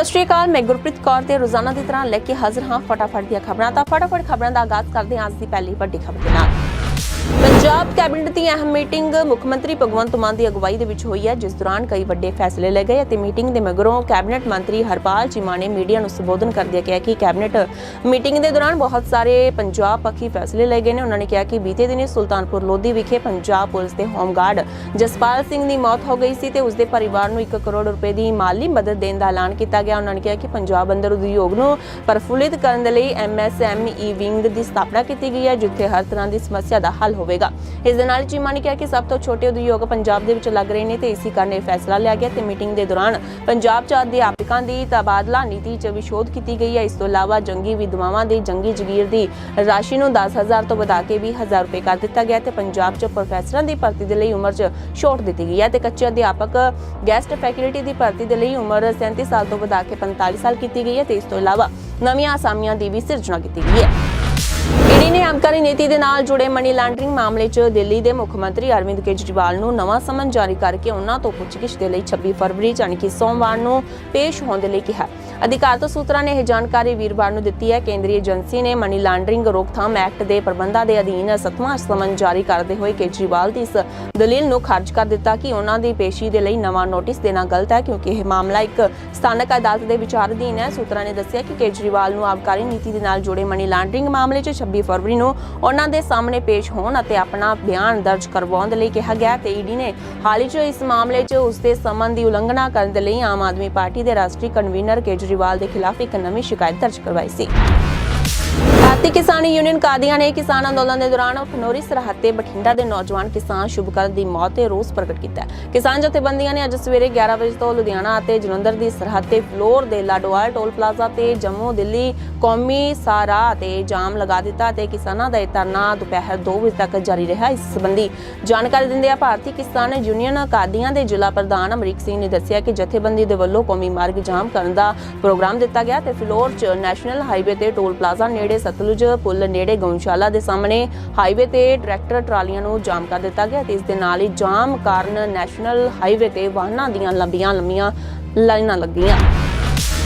ਸਤਿ ਸ਼੍ਰੀ ਅਕਾਲ, ਮੈਂ ਗੁਰਪ੍ਰੀਤ ਕੌਰ ਤੇ ਰੋਜ਼ਾਨਾ ਦੀ ਤਰ੍ਹਾਂ ਲੈ ਕੇ ਹਾਜ਼ਰ ਹਾਂ ਫਟਾਫਟ ਦੀਆਂ ਖਬਰਾਂ। ਤਾਂ ਫਟਾਫਟ ਖਬਰਾਂ ਦਾ ਆਗਾਜ਼ ਕਰਦੇ ਹਾਂ ਅੱਜ ਦੀ ਪਹਿਲੀ ਵੱਡੀ ਖਬਰ ਦੇ ਨਾਲ। ਪੰਜਾਬ ਕੈਬਨਿਟ ਦੀ ਅਹਿਮ ਮੀਟਿੰਗ ਮੁੱਖ ਮੰਤਰੀ ਭਗਵੰਤ ਮਾਨ ਦੀ ਅਗਵਾਈ ਦੇ ਵਿੱਚ ਹੋਈ ਹੈ, ਜਿਸ ਦੌਰਾਨ ਕਈ ਵੱਡੇ ਫੈਸਲੇ ਲਏ ਗਏ ਅਤੇ ਮੀਟਿੰਗ ਦੇ ਮਗਰੋਂ ਕੈਬਨਿਟ ਮੰਤਰੀ ਹਰਪਾਲ ਚੀਮਾ ਨੇ ਮੀਡੀਆ ਨੂੰ ਸੰਬੋਧਨ ਕਰਦਿਆਂ ਕਿਹਾ ਕਿ ਕੈਬਨਿਟ ਮੀਟਿੰਗ ਦੇ ਦੌਰਾਨ ਬਹੁਤ ਸਾਰੇ ਪੰਜਾਬ ਪੱਖੀ ਫੈਸਲੇ ਲਏ ਗਏ ਨੇ। ਉਹਨਾਂ ਨੇ ਕਿਹਾ ਕਿ ਬੀਤੇ ਦਿਨੀ ਸੁਲਤਾਨਪੁਰ ਲੋਧੀ ਵਿਖੇ ਪੰਜਾਬ ਪੁਲਿਸ ਦੇ ਹੋਮਗਾਰਡ ਜਸਪਾਲ ਸਿੰਘ ਦੀ ਮੌਤ ਹੋ ਗਈ ਸੀ ਤੇ ਉਸ ਦੇ ਪਰਿਵਾਰ ਨੂੰ 1 ਕਰੋੜ ਰੁਪਏ ਦੀ ਮਾਲੀ ਮਦਦ ਦੇਣ ਦਾ ਐਲਾਨ ਕੀਤਾ ਗਿਆ। ਉਹਨਾਂ ਨੇ ਕਿਹਾ ਕਿ ਪੰਜਾਬ ਅੰਦਰ ਉਦਯੋਗ ਨੂੰ ਪ੍ਰਫੁੱਲਿਤ ਕਰਨ ਦੇ ਲਈ ਐਮਐਸਐਮਈ ਵਿੰਗ ਦੀ ਸਥਾਪਨਾ ਕੀਤੀ ਗਈ ਹੈ, ਜਿੱਥੇ ਹਰ ਤਰ੍ਹਾਂ ਦੀ ਸਮੱਸਿਆ ਦਾ ਹੱਲ ਹੋਵੇਗਾ। ਇਸ ਦੇ ਨਾਲ ਚੀਮਾ ਨੇ ਕਿਹਾ ਕਿ ਸਭ ਤੋਂ ਛੋਟੇ ਉਦਯੋਗ ਪੰਜਾਬ ਦੇ ਵਿੱਚ ਲੱਗ ਰਹੇ ਨੇ ਤੇ ਇਸੇ ਕਾਰਨ ਇਹ ਫੈਸਲਾ ਲਿਆ ਗਿਆ ਤੇ ਮੀਟਿੰਗ ਦੇ ਦੌਰਾਨ ਪੰਜਾਬ ਚ ਅਧਿਆਪਕਾਂ ਦੀ ਤਬਾਦਲਾ ਨੀਤੀ 'ਚ ਵੀ ਕੀਤੀ ਗਈ ਹੈ। ਇਸ ਤੋਂ ਇਲਾਵਾ ਜੰਗੀ ਵਿਧਵਾਵਾਂ ਦੀ ਜੰਗੀ ਜਗੀਰ ਦੀ ਰਾਸ਼ੀ ਨੂੰ 10000 ਤੋਂ ਵਧਾ ਕੇ 20000 ਰੁਪਏ ਕਰ ਦਿੱਤਾ ਗਿਆ ਤੇ ਪੰਜਾਬ 'ਚ ਪ੍ਰੋਫੈਸਰਾਂ ਦੀ ਭਰਤੀ ਦੇ ਲਈ ਉਮਰ 'ਚ ਛੋਟ ਦਿੱਤੀ ਗਈ ਹੈ ਤੇ ਕੱਚੇ ਅਧਿਆਪਕ ਗੈਸਟ ਫੈਕਲਟੀ ਦੀ ਭਰਤੀ ਦੇ ਲਈ ਉਮਰ 37 ਸਾਲ ਤੋਂ ਵਧਾ ਕੇ 45 ਸਾਲ ਕੀਤੀ ਗਈ ਹੈ ਤੇ ਇਸ ਤੋਂ ਇਲਾਵਾ ਨਵੀਆਂ ਅਸਾਮੀਆਂ ਦੀ ਵੀ ਸਿਰਜਣਾ ਕੀਤੀ ਗਈ ਹੈ। ਈਡੀ ਨੇ ਅਬਕਾਰੀ ਨੀਤੀ ਦੇ ਨਾਲ ਜੁੜੇ ਮਨੀ ਲਾਂਡਰਿੰਗ ਮਾਮਲੇ 'ਚ ਦਿੱਲੀ ਦੇ ਮੁੱਖ ਮੰਤਰੀ ਅਰਵਿੰਦ ਕੇਜਰੀਵਾਲ ਨੂੰ ਨਵਾਂ ਸਮਨ ਜਾਰੀ ਕਰਕੇ ਉਹਨਾਂ ਤੋਂ ਪੁੱਛਗਿੱਛ ਦੇ ਲਈ 26 ਫਰਵਰੀ ਯਾਨੀ ਕਿ ਸੋਮਵਾਰ ਨੂੰ ਪੇਸ਼ ਹੋਣ ਦੇ ਲਈ ਕਿਹਾ। ਅਧਿਕਾਰਤ ਸੂਤਰਾਂ ਨੇ ਇਹ ਜਾਣਕਾਰੀ ਵੀਰਵਾਰ ਨੂੰ ਦਿੱਤੀ ਹੈ। ਕੇਂਦਰੀ ਏਜੰਸੀ ਨੇ ਮਨੀ ਲਾਂਡਰਿੰਗ ਰੋਕਥਾਮ ਐਕਟ ਦੇ ਪ੍ਰਬੰਧਾਂ ਦੇ ਅਧੀਨ ਸੱਤਵਾਂ ਸਮਨ ਜਾਰੀ ਕਰਦੇ ਹੋਏ ਕੇਜਰੀਵਾਲ ਦੀ ਇਸ ਦਲੀਲ ਨੂੰ ਖਾਰਜ ਕਰ ਦਿੱਤਾ ਕਿ ਉਹਨਾਂ ਦੀ ਪੇਸ਼ੀ ਦੇ ਲਈ ਨਵਾਂ ਨੋਟਿਸ ਦੇਣਾ ਗਲਤ ਹੈ, ਕਿਉਂਕਿ ਇਹ ਮਾਮਲਾ ਇੱਕ ਸਥਾਨਕ ਅਦਾਲਤ ਦੇ ਵਿਚਾਰ ਅਧੀਨ ਹੈ। ਸੂਤਰਾਂ ਨੇ ਦੱਸਿਆ ਕਿ ਕੇਜਰੀਵਾਲ ਨੂੰ ਆਬਕਾਰੀ ਨੀਤੀ ਦੇ ਨਾਲ ਜੁੜੇ ਮਨੀ ਲਾਂਡਰਿੰਗ ਮਾਮਲੇ 'ਚ 26 ਫਰਵਰੀ ਨੂੰ ਉਹਨਾਂ ਦੇ ਸਾਹਮਣੇ ਪੇਸ਼ ਹੋਣ ਅਤੇ ਆਪਣਾ ਬਿਆਨ ਦਰਜ ਕਰਵਾਉਣ ਲਈ ਕਿਹਾ ਗਿਆ ਤੇ ਈਡੀ ਨੇ ਹਾਲ ਹੀ 'ਚ ਇਸ ਮਾਮਲੇ 'ਚ ਉਸ ਦੇ ਸਮਨ ਦੀ ਉਲੰਘਣਾ ਕਰਨ ਦੇ ਲਈ ਆਮ ਆਦਮੀ ਪਾਰਟੀ ਦੇ ਰਾਸ਼ਟਰੀ ਕਨਵੀਨਰ ਕੇਜਰੀ ਕੇਜਰੀਵਾਲ ਦੇ ਖਿਲਾਫ ਇੱਕ ਨਵੀਂ ਸ਼ਿਕਾਇਤ ਦਰਜ ਕਰਵਾਈ ਸੀ। ਭਾਰਤੀ ਕਿਸਾਨ ਯੂਨੀਅਨ ਕਾਦੀਆਂ ਨੇ ਕਿਸਾਨ ਅੰਦੋਲਨ ਦੇ ਦੌਰਾਨ ਖਨੋਰੀ, ਸਰਹੱਦ ਤੇ ਬਠਿੰਡਾ ਦੇ ਨੌਜਵਾਨ ਕਿਸਾਨ ਸ਼ੁਭਕਰਨ ਦੀ ਮੌਤ ਤੇ ਰੋਸ ਪ੍ਰਗਟ ਕੀਤਾ ਕਿਸਾਨ ਜਥੇਬੰਦੀਆਂ ਨੇ ਅੱਜ ਸਵੇਰੇ 11 ਵਜੇ ਤੋਂ ਲੁਧਿਆਣਾ ਅਤੇ ਜਲੰਧਰ ਦੀ ਸਰਹੱਦ ਤੇ ਫਲੋਰ ਦੇ ਲਾਡੋਵਾਲ ਟੋਲ ਪਲਾਜ਼ਾ ਤੇ ਜੰਮੂ, ਦਿੱਲੀ ਕੌਮੀ ਸਾਰਾ ਤੇ ਜਾਮ ਲਗਾ ਦਿੱਤਾ ਤੇ ਕਿਸਾਨਾਂ ਦਾ ਇਹ ਧਰਨਾ ਦੁਪਹਿਰ 2 ਵਜੇ ਤੱਕ ਜਾਰੀ ਰਿਹਾ। ਇਸ ਸੰਬੰਧੀ ਜਾਣਕਾਰੀ ਦਿੰਦਿਆਂ ਭਾਰਤੀ ਕਿਸਾਨ ਯੂਨੀਅਨ ਕਾਦੀਆਂ ਦੇ ਜ਼ਿਲ੍ਹਾ ਪ੍ਰਧਾਨ ਅਮਰੀਕ ਸਿੰਘ ਨੇ ਦੱਸਿਆ ਕਿ ਜਥੇਬੰਦੀ ਦੇ ਵੱਲੋਂ ਕੌਮੀ ਮਾਰਗ ਜਾਮ ਕਰਨ ਦਾ ਪ੍ਰੋਗਰਾਮ ਦਿੱਤਾ ਗਿਆ ਤੇ ਫਲੋਰ 'ਚ ਨੈਸ਼ਨਲ ਹਾਈਵੇ ਤੇ ਟੋਲ ਪਲਾਜ਼ਾ ਨੇੜੇ ਸਤਲੁਜ ਪੁਲ ਨੇੜੇ ਗਊਸ਼ਾਲਾ ਦੇ ਸਾਹਮਣੇ ਹਾਈਵੇ ਤੇ ਟਰੈਕਟਰ ਟਰਾਲੀਆਂ ਨੂੰ ਜਾਮ ਕਰ ਦਿੱਤਾ ਗਿਆ ਤੇ ਇਸ ਦੇ ਨਾਲ ਹੀ ਜਾਮ ਕਾਰਨ ਨੈਸ਼ਨਲ ਹਾਈਵੇ ਤੇ ਵਾਹਨਾਂ ਦੀਆਂ ਲੰਬੀਆਂ ਲੰਬੀਆਂ ਲਾਈਨਾਂ ਲੱਗੀਆਂ।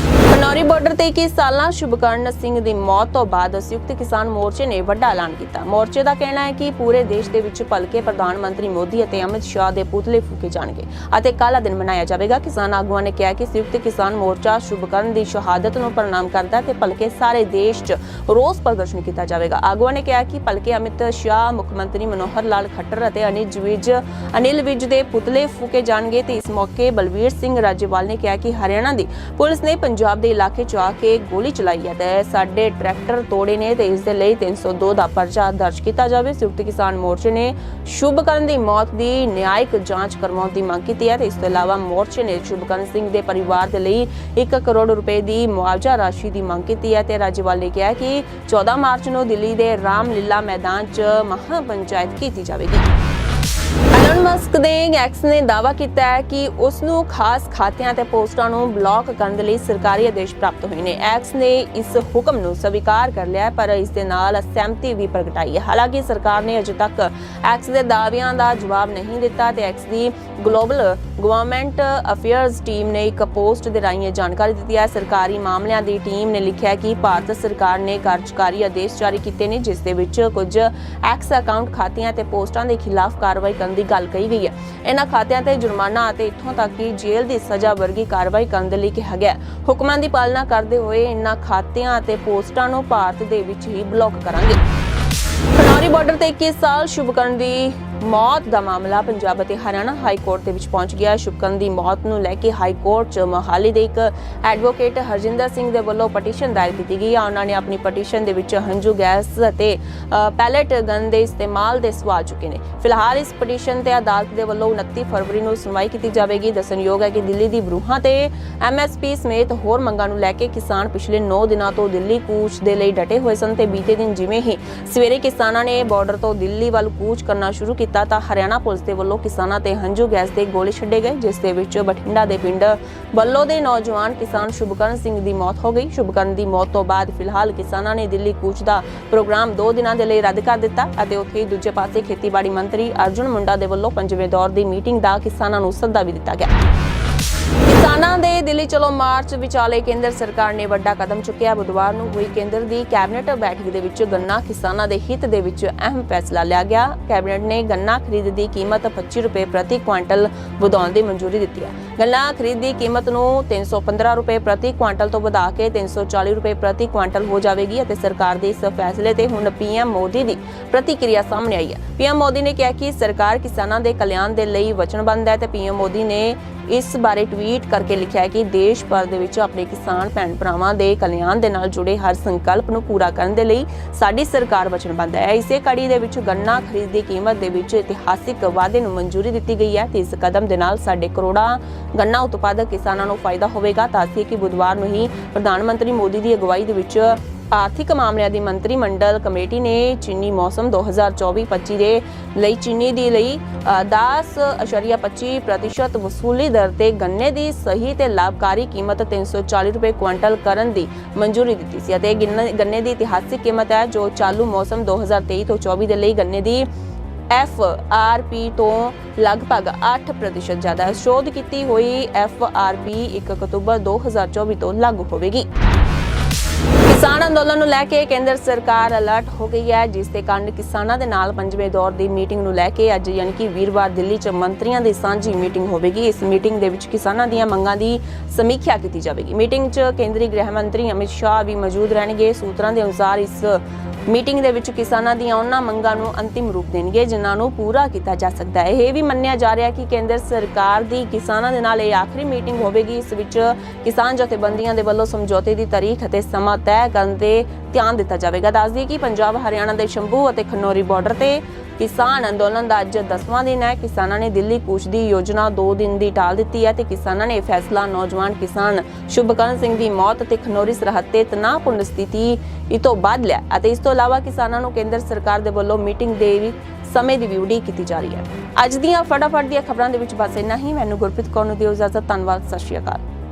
ਖਨੌਰੀ ਬਾਰਡਰ ਤੇ 21 ਸਾਲਾਂ ਸ਼ੁਭਕਰਨ ਸਿੰਘ ਦੀ ਮੌਤ ਤੋਂ ਬਾਅਦ ਸੰਯੁਕਤ ਕਿਸਾਨ ਮੋਰਚੇ ਨੇ ਵੱਡਾ ਐਲਾਨ ਕੀਤਾ। ਮੋਰਚੇ ਦਾ ਕਹਿਣਾ ਹੈ ਕਿ ਪੂਰੇ ਦੇਸ਼ ਦੇ ਵਿੱਚ ਭਲਕੇ ਪ੍ਰਧਾਨ ਮੰਤਰੀ ਮੋਦੀ ਅਤੇ ਅਮਿਤ ਸ਼ਾਹ ਦੇ ਪੁਤਲੇ ਫੂਕੇ ਜਾਣਗੇ ਅਤੇ ਕਾਲਾ ਦਿਨ ਮਨਾਇਆ ਜਾਵੇਗਾ। ਕਿਸਾਨ ਆਗੂਆਂ ਨੇ ਕਿਹਾ ਕਿ ਸੰਯੁਕਤ ਕਿਸਾਨ ਮੋਰਚਾ ਸ਼ੁਭਕਰਨ ਦੀ ਸ਼ਹਾਦਤ ਨੂੰ ਪ੍ਰਣਾਮ ਕਰਦਾ ਤੇ ਭਲਕੇ ਸਾਰੇ ਦੇਸ਼ 'ਚ ਰੋਸ ਪ੍ਰਦਰਸ਼ਨ ਕੀਤਾ ਜਾਵੇਗਾ। ਆਗੂਆਂ ਨੇ ਕਿਹਾ ਕਿ ਭਲਕੇ ਅਮਿਤ ਸ਼ਾਹ, ਮੁੱਖ ਮੰਤਰੀ ਮਨੋਹਰ ਲਾਲ ਖੱਟਰ ਅਤੇ ਅਨਿਲ ਵਿਜ ਅਨਿਲ ਵਿਜ ਦੇ ਪੁਤਲੇ ਫੂਕੇ ਜਾਣਗੇ ਤੇ ਇਸ ਮੌਕੇ ਬਲਵੀਰ ਸਿੰਘ ਰਾਜੇਵਾਲ ਨੇ ਕਿਹਾ ਕਿ ਹਰਿਆਣਾ ਦੀ ਪੁਲਿਸ ਨੇ ਪੰਜਾਬ ਦੇ ਇਲਾਕੇ 'ਚ ਆ ਕੇ ਗੋਲੀ ਚਲਾਈ ਹੈ ਤੇ ਸਾਡੇ ਟਰੈਕਟਰ ਤੋੜੇ ਨੇ ਤੇ ਇਸ ਦੇ ਲਈ 302 ਦਾ ਪਰਚਾ ਦਰਜ ਕੀਤਾ ਜਾਵੇ। ਸੰਯੁਕਤ ਕਿਸਾਨ ਮੋਰਚੇ ਨੇ ਸ਼ੁਭਕਰਨ ਦੀ ਮੌਤ ਦੀ ਨਿਆਇਕ ਜਾਂਚ ਕਰਵਾਉਣ ਦੀ ਮੰਗ ਕੀਤੀ ਹੈ ਤੇ ਇਸ ਤੋਂ ਇਲਾਵਾ ਮੋਰਚੇ ਨੇ ਸ਼ੁਭਕਰਨ ਸਿੰਘ ਦੇ ਪਰਿਵਾਰ ਦੇ ਲਈ 1 ਕਰੋੜ ਰੁਪਏ ਦੀ ਮੁਆਵਜ਼ਾ ਰਾਸ਼ੀ ਦੀ ਮੰਗ ਕੀਤੀ ਹੈ ਤੇ ਰਾਜੇਵਾਲ ਨੇ ਕਿਹਾ ਕਿ 14 ਮਾਰਚ ਨੂੰ ਦਿੱਲੀ ਦੇ ਰਾਮ ਲੀਲਾ ਮੈਦਾਨ 'ਚ ਮਹਾ ਪੰਚਾਇਤ ਕੀਤੀ ਜਾਵੇਗੀ। ਐਲਨ ਮਸਕ ਦੇ ਐਕਸ ਨੇ ਦਾਅਵਾ ਕੀਤਾ ਹੈ ਕਿ ਉਸ ਨੂੰ ਖਾਸ ਖਾਤਿਆਂ ਤੇ ਪੋਸਟਾਂ ਨੂੰ ਬਲੌਕ ਕਰਨ ਦੇ ਲਈ ਸਰਕਾਰੀ ਆਦੇਸ਼ ਪ੍ਰਾਪਤ ਹੋਏ ਨੇ। ਐਕਸ ਨੇ ਇਸ ਹੁਕਮ ਨੂੰ ਸਵੀਕਾਰ ਕਰ ਲਿਆ ਪਰ ਇਸ ਦੇ ਨਾਲ ਅਸਹਿਮਤੀ ਵੀ ਪ੍ਰਗਟਾਈ ਹੈ। ਹਾਲਾਂਕਿ ਸਰਕਾਰ ਨੇ ਅਜੇ ਤੱਕ ਐਕਸ ਦੇ ਦਾਅਵਿਆਂ ਦਾ ਜਵਾਬ ਨਹੀਂ ਦਿੱਤਾ ਤੇ ਐਕਸ ਦੀ ਗਲੋਬਲ ਗਵਰਨਮੈਂਟ ਅਫੇਅਰਸ ਟੀਮ ਨੇ ਇੱਕ ਪੋਸਟ ਦੇ ਰਾਹੀਂ ਜਾਣਕਾਰੀ ਦਿੱਤੀ ਹੈ। ਸਰਕਾਰੀ ਮਾਮਲਿਆਂ ਦੀ ਟੀਮ ਨੇ ਲਿਖਿਆ ਕਿ ਭਾਰਤ ਸਰਕਾਰ ਨੇ ਕਾਰਜਕਾਰੀ ਆਦੇਸ਼ ਜਾਰੀ ਕੀਤੇ ਨੇ, ਜਿਸ ਦੇ ਵਿੱਚ ਕੁਝ ਐਕਸ ਅਕਾਊਂਟ ਖਾਤਿਆਂ ਤੇ ਪੋਸਟਾਂ ਦੇ ਖਿਲਾਫ ਕਾਰਵਾਈ ਕਰਨ ਦੀ ਗੱਲ ਕਹੀ ਗਈ ਹੈ। ਇਹਨਾਂ ਖਾਤਿਆਂ ਤੇ ਜੁਰਮਾਨਾ ਅਤੇ ਇੱਥੋਂ ਤੱਕ ਕਿ ਜੇਲ੍ਹ ਦੀ ਸਜ਼ਾ ਵਰਗੀ ਕਾਰਵਾਈ ਕਰਨ ਦੇ ਲਈ ਕਿਹਾ ਗਿਆ ਹੁਕਮਾਂ ਦੀ ਪਾਲਣਾ ਕਰਦੇ ਹੋਏ ਇਹਨਾਂ ਖਾਤਿਆਂ ਅਤੇ ਪੋਸਟਾਂ ਨੂੰ ਭਾਰਤ ਦੇ ਵਿੱਚ ਹੀ ਬਲੌਕ ਕਰਾਂਗੇ। ਖਨੌਰੀ ਬਾਰਡਰ ਤੇ 21 ਸਾਲ ਸ਼ੁਭਕਰਨ ਦੀ ਮੌਤ ਦਾ ਮਾਮਲਾ ਪੰਜਾਬ ਅਤੇ ਹਰਿਆਣਾ ਹਾਈ ਕੋਰਟ ਦੇ ਵਿੱਚ ਪਹੁੰਚ ਗਿਆ। ਸ਼ੁਭਕਰਨ ਦੀ ਮੌਤ ਨੂੰ ਲੈ ਕੇ ਹਾਈ ਕੋਰਟ 'ਚ ਮੋਹਾਲੀ ਦੇ ਇੱਕ ਐਡਵੋਕੇਟ ਹਰਜਿੰਦਰ ਸਿੰਘ ਦੇ ਵੱਲੋਂ ਪਟੀਸ਼ਨ ਦਾਇਰ ਕੀਤੀ ਗਈ ਹੈ ਉਹਨਾਂ ਨੇ ਆਪਣੀ ਪਟੀਸ਼ਨ ਦੇ ਵਿੱਚ ਹੰਝੂ ਗੈਸ ਅਤੇ ਅ, ਗਨ ਦੇ ਇਸਤੇਮਾਲ ਦੇ ਸਵਾਲ ਚੁੱਕੇ ਨੇ। ਫਿਲਹਾਲ ਇਸ ਪਟੀਸ਼ਨ ਤੇ ਅਦਾਲਤ ਦੇ ਵੱਲੋਂ 29 ਫਰਵਰੀ ਨੂੰ ਸੁਣਵਾਈ ਕੀਤੀ ਜਾਵੇਗੀ। ਦੱਸਣਯੋਗ ਹੈ ਕਿ ਦਿੱਲੀ ਦੀ ਬਰੂਹਾਂ ਤੇ ਐਮਐਸਪੀ ਸਮੇਤ ਹੋਰ ਮੰਗਾਂ ਨੂੰ ਲੈ ਕੇ ਕਿਸਾਨ ਪਿਛਲੇ 9 ਦਿਨਾਂ ਤੋਂ ਦਿੱਲੀ ਕੂਚ ਦੇ ਲਈ ਡਟੇ ਹੋਏ ਸਨ ਤੇ ਬੀਤੇ ਦਿਨ ਜਿਵੇਂ ਹੀ ਸਵੇਰੇ ਕਿਸਾਨਾਂ ਨੇ ਬਾਰਡਰ ਤੋਂ ਦਿੱਲੀ ਵੱਲ ਕੂਚ ਕਰਨਾ ਸ਼ੁਰੂ ਕੀਤਾ ਤਾਂ ਹਰਿਆਣਾ ਪੁਲਿਸ ਦੇ ਵੱਲੋਂ ਕਿਸਾਨਾਂ ਤੇ ਹੰਝੂ ਗੈਸ ਦੇ ਗੋਲੇ ਛੱਡੇ ਗਏ, ਜਿਸ ਦੇ ਵਿੱਚ ਬਠਿੰਡਾ ਦੇ ਪਿੰਡ ਬੱਲੋ ਦੇ ਨੌਜਵਾਨ ਕਿਸਾਨ ਸ਼ੁਭਕਰਨ ਸਿੰਘ ਦੀ ਮੌਤ ਹੋ ਗਈ। ਸ਼ੁਭਕਰਨ ਦੀ ਮੌਤ ਤੋਂ ਬਾਅਦ ਫਿਲਹਾਲ ਕਿਸਾਨਾਂ ਨੇ ਦਿੱਲੀ ਕੂਚ ਦਾ ਪ੍ਰੋਗਰਾਮ 2 ਦਿਨਾਂ ਦੇ ਲਈ ਰੱਦ ਕਰ ਦਿੱਤਾ ਅਤੇ ਉੱਥੇ ਹੀ ਦੂਜੇ ਪਾਸੇ ਖੇਤੀਬਾੜੀ ਮੰਤਰੀ ਅਰਜੁਨ ਮੁੰਡਾ ਦੇ ਵੱਲੋਂ ਪੰਜਵੇਂ ਦੌਰ ਦੀ ਮੀਟਿੰਗ ਦਾ ਕਿਸਾਨਾਂ ਨੂੰ ਸੱਦਾ ਵੀ ਦਿੱਤਾ ਗਿਆ। ਕਿਸਾਨਾਂ ਦੇ ਦਿੱਲੀ ਚਲੋ ਮਾਰਚ ਵਿਚਾਲੇ ਕੇਂਦਰ ਸਰਕਾਰ ਨੇ ਵੱਡਾ ਕਦਮ ਚੁੱਕਿਆ। ਬੁੱਧਵਾਰ ਨੂੰ ਹੋਈ ਕੇਂਦਰ ਦੀ ਕੈਬਨਿਟ ਬੈਠਕ ਦੇ ਵਿੱਚ ਗੰਨਾ ਕਿਸਾਨਾਂ ਦੇ ਹਿੱਤ ਦੇ ਵਿੱਚ ਅਹਿਮ ਫੈਸਲਾ ਲਿਆ ਗਿਆ। ਕੈਬਨਿਟ ਨੇ ਗੰਨਾ ਖਰੀਦ ਦੀ ਕੀਮਤ 25 ਰੁਪਏ ਪ੍ਰਤੀ ਕੁਇੰਟਲ ਵਧਾਉਣ ਦੀ ਮਨਜ਼ੂਰੀ ਦਿੱਤੀ ਹੈ। ਗੰਨਾ ਖਰੀਦ ਦੀ ਕੀਮਤ ਨੂੰ 315 ਰੁਪਏ ਪ੍ਰਤੀ ਕੁਆਂਟਲ ਤੋਂ ਵਧਾ ਕੇ 340 ਰੁਪਏ ਪ੍ਰਤੀ ਕੁਆਂਟਲ ਹੋ ਜਾਵੇਗੀ ਅਤੇ ਸਰਕਾਰ ਦੇ ਇਸ ਫੈਸਲੇ ਤੇ ਹੁਣ ਪੀਐਮ ਮੋਦੀ ਦੀ ਪ੍ਰਤੀਕਿਰਿਆ ਸਾਹਮਣੇ ਆਈ ਹੈ। ਪੀਐਮ ਮੋਦੀ ਨੇ ਕਿਹਾ ਕਿ ਸਰਕਾਰ ਕਿਸਾਨਾਂ ਦੇ ਕਲਿਆਣ ਦੇ ਲਈ ਵਚਨਬੱਧ ਹੈ ਤੇ ਪੀਐਮ ਮੋਦੀ ਨੇ ਇਸ ਬਾਰੇ ਟਵੀਟ ਕਰਕੇ ਲਿਖਿਆ ਹੈ ਕਿ ਦੇਸ਼ ਭਰ ਦੇ ਵਿੱਚ ਆਪਣੇ ਕਿਸਾਨ ਭੈਣ ਭਰਾਵਾਂ ਦੇ ਕਲਿਆਣ ਦੇ ਨਾਲ ਜੁੜੇ ਹਰ ਸੰਕਲਪ ਨੂੰ ਪੂਰਾ ਕਰਨ ਦੇ ਲਈ ਸਾਡੀ ਸਰਕਾਰ ਵਚਨਬੱਧ ਹੈ। ਇਸੇ ਕੜੀ ਦੇ ਵਿੱਚ ਗੰਨਾ ਖਰੀਦ ਦੀ ਕੀਮਤ ਦੇ ਵਿੱਚ ਇਤਿਹਾਸਿਕ ਵਾਅਦੇ ਨੂੰ ਮਨਜ਼ੂਰੀ ਦਿੱਤੀ ਗਈ ਹੈ ਤੇ ਇਸ ਕਦਮ ਦੇ ਨਾਲ ਸਾਡੇ ਕਰੋੜਾਂ ਗੰਨਾ ਉਤਪਾਦਕ ਕਿਸਾਨਾਂ ਨੂੰ ਫਾਇਦਾ ਹੋਵੇਗਾ, ਤਾਂ ਅਸੀਂ ਕਿ ਬੁੱਧਵਾਰ ਨੂੰ ਹੀ ਪ੍ਰਧਾਨ ਮੰਤਰੀ ਮੋਦੀ ਦੀ ਅਗਵਾਈ ਦੇ ਵਿੱਚ ਆਰਥਿਕ ਮਾਮਲਿਆਂ ਦੀ ਮੰਤਰੀ ਮੰਡਲ ਕਮੇਟੀ ਨੇ ਚੀਨੀ ਮੌਸਮ 2024-25 ਦੇ ਲਈ, ਚੀਨੀ ਦੀ ਲਈ 10.25% ਵਸੂਲੀ ਦਰ ਤੇ ਗੰਨੇ ਦੀ ਸਹੀ ਤੇ ਲਾਭਕਾਰੀ ਕੀਮਤ 340 ਰੁਪਏ ਕੁਇੰਟਲ ਕਰਨ ਦੀ ਮਨਜ਼ੂਰੀ ਦਿੱਤੀ ਸੀ ਅਤੇ ਗੰਨੇ ਗੰਨੇ ਦੀ ਇਤਿਹਾਸਿਕ ਕੀਮਤ ਹੈ ਜੋ ਚਾਲੂ ਮੌਸਮ 2023 ਤੋਂ 24 ਦੇ ਲਈ ਗੰਨੇ ਦੀ ਐਫ ਆਰ ਪੀ ਤੋਂ ਲਗਭਗ 8% ਜ਼ਿਆਦਾ ਹੈ ਸ਼ੋਧ ਕੀਤੀ ਹੋਈ ਐਫ ਆਰ ਪੀ 1 ਅਕਤੂਬਰ 2024 ਤੋਂ ਲਾਗੂ ਹੋਵੇਗੀ। ਕਿਸਾਨ ਅੰਦੋਲਨ ਨੂੰ ਲੈ ਕੇ ਕੇਂਦਰ ਸਰਕਾਰ ਅਲਰਟ ਹੋ ਗਈ ਹੈ, ਜਿਸ ਦੇ ਕਾਰਨ ਕਿਸਾਨਾਂ ਦੇ ਨਾਲ ਪੰਜਵੇਂ ਦੌਰ ਦੀ ਮੀਟਿੰਗ ਨੂੰ ਲੈ ਕੇ ਅੱਜ ਯਾਨੀ ਕਿ ਵੀਰਵਾਰ ਦਿੱਲੀ 'ਚ ਮੰਤਰੀਆਂ ਦੀ ਸਾਂਝੀ ਮੀਟਿੰਗ ਹੋਵੇਗੀ। ਇਸ ਮੀਟਿੰਗ ਦੇ ਵਿੱਚ ਕਿਸਾਨਾਂ ਦੀਆਂ ਮੰਗਾਂ ਦੀ ਸਮੀਖਿਆ ਕੀਤੀ ਜਾਵੇਗੀ। ਮੀਟਿੰਗ 'ਚ ਕੇਂਦਰੀ ਗ੍ਰਹਿ ਮੰਤਰੀ ਅਮਿਤ ਸ਼ਾਹ ਵੀ ਮੌਜੂਦ ਰਹਿਣਗੇ। ਸੂਤਰਾਂ ਦੇ ਅਨੁਸਾਰ ਇਸ ਮੀਟਿੰਗ ਦੇ ਵਿੱਚ ਕਿਸਾਨਾਂ ਦੀਆਂ ਉਹਨਾਂ ਮੰਗਾਂ ਨੂੰ ਅੰਤਿਮ ਰੂਪ ਦੇਣਗੇ, ਜਿਨ੍ਹਾਂ ਨੂੰ ਪੂਰਾ ਕੀਤਾ ਜਾ ਸਕਦਾ ਹੈ। ਇਹ ਵੀ ਮੰਨਿਆ ਜਾ ਰਿਹਾ ਕਿ ਕੇਂਦਰ ਸਰਕਾਰ ਦੀ ਕਿਸਾਨਾਂ ਦੇ ਨਾਲ ਇਹ ਆਖਰੀ ਮੀਟਿੰਗ ਹੋਵੇਗੀ, ਇਸ ਵਿੱਚ ਕਿਸਾਨ ਜਥੇਬੰਦੀਆਂ ਦੇ ਵੱਲੋਂ ਸਮਝੌਤੇ ਦੀ ਤਾਰੀਖ ਅਤੇ ਸਮਾਂ ਤੈਅ ਕਰਨ ਤੇ ਧਿਆਨ ਦਿੱਤਾ ਜਾਵੇਗਾ। ਦੱਸ ਦਈਏ ਕਿ ਪੰਜਾਬ, ਹਰਿਆਣਾ ਦੇ ਸ਼ੰਭੂ ਅਤੇ ਖਨੌਰੀ ਬਾਰਡਰ ਤੇ ਕਿਸਾਨ ਅੰਦੋਲਨ ਦਾ ਅੱਜ 10ਵਾਂ ਦਿਨ ਹੈ। ਕਿਸਾਨਾਂ ਨੇ ਦਿੱਲੀ ਕੂਚ ਦੀ ਯੋਜਨਾ 2 ਦਿਨ ਦੀ ਟਾਲ ਦਿੱਤੀ ਹੈ ਤੇ ਕਿਸਾਨਾਂ ਨੇ ਫੈਸਲਾ ਨੌਜਵਾਨ ਕਿਸਾਨ ਸ਼ੁਭਕਰਨ ਸਿੰਘ ਦੀ ਮੌਤ ਤੇ ਖਨੌਰੀ ਸਰਹੱਦ ਤੇ ਤਣਾਅਪੂਰਨ ਸਥਿਤੀ ਇਹ ਤੋਂ ਬਾਅਦ ਲਿਆ ਅਤੇ ਇਸ ਤੋਂ ਇਲਾਵਾ ਕਿਸਾਨਾਂ ਨੂੰ ਕੇਂਦਰ ਸਰਕਾਰ ਦੇ ਵੱਲੋਂ ਮੀਟਿੰਗ ਦੇ ਵੀ ਸਮੇਂ ਦੀ ਵੀ ਉਡੀਕ ਕੀਤੀ ਜਾ ਰਹੀ ਹੈ। ਅੱਜ ਦੀਆਂ ਫਟਾਫਟ ਦੀਆਂ ਖਬਰਾਂ ਦੇ ਵਿੱਚ ਬਸ ਇੰਨਾ ਹੀ। ਮੈਨੂੰ ਗੁਰਪ੍ਰੀਤ ਕੌਰ ਨੂੰ ਦਿਓ ਇਜਾਜ਼ਤ। ਧੰਨਵਾਦ। ਸਤਿ ਸ਼੍ਰੀ ਅਕਾਲ।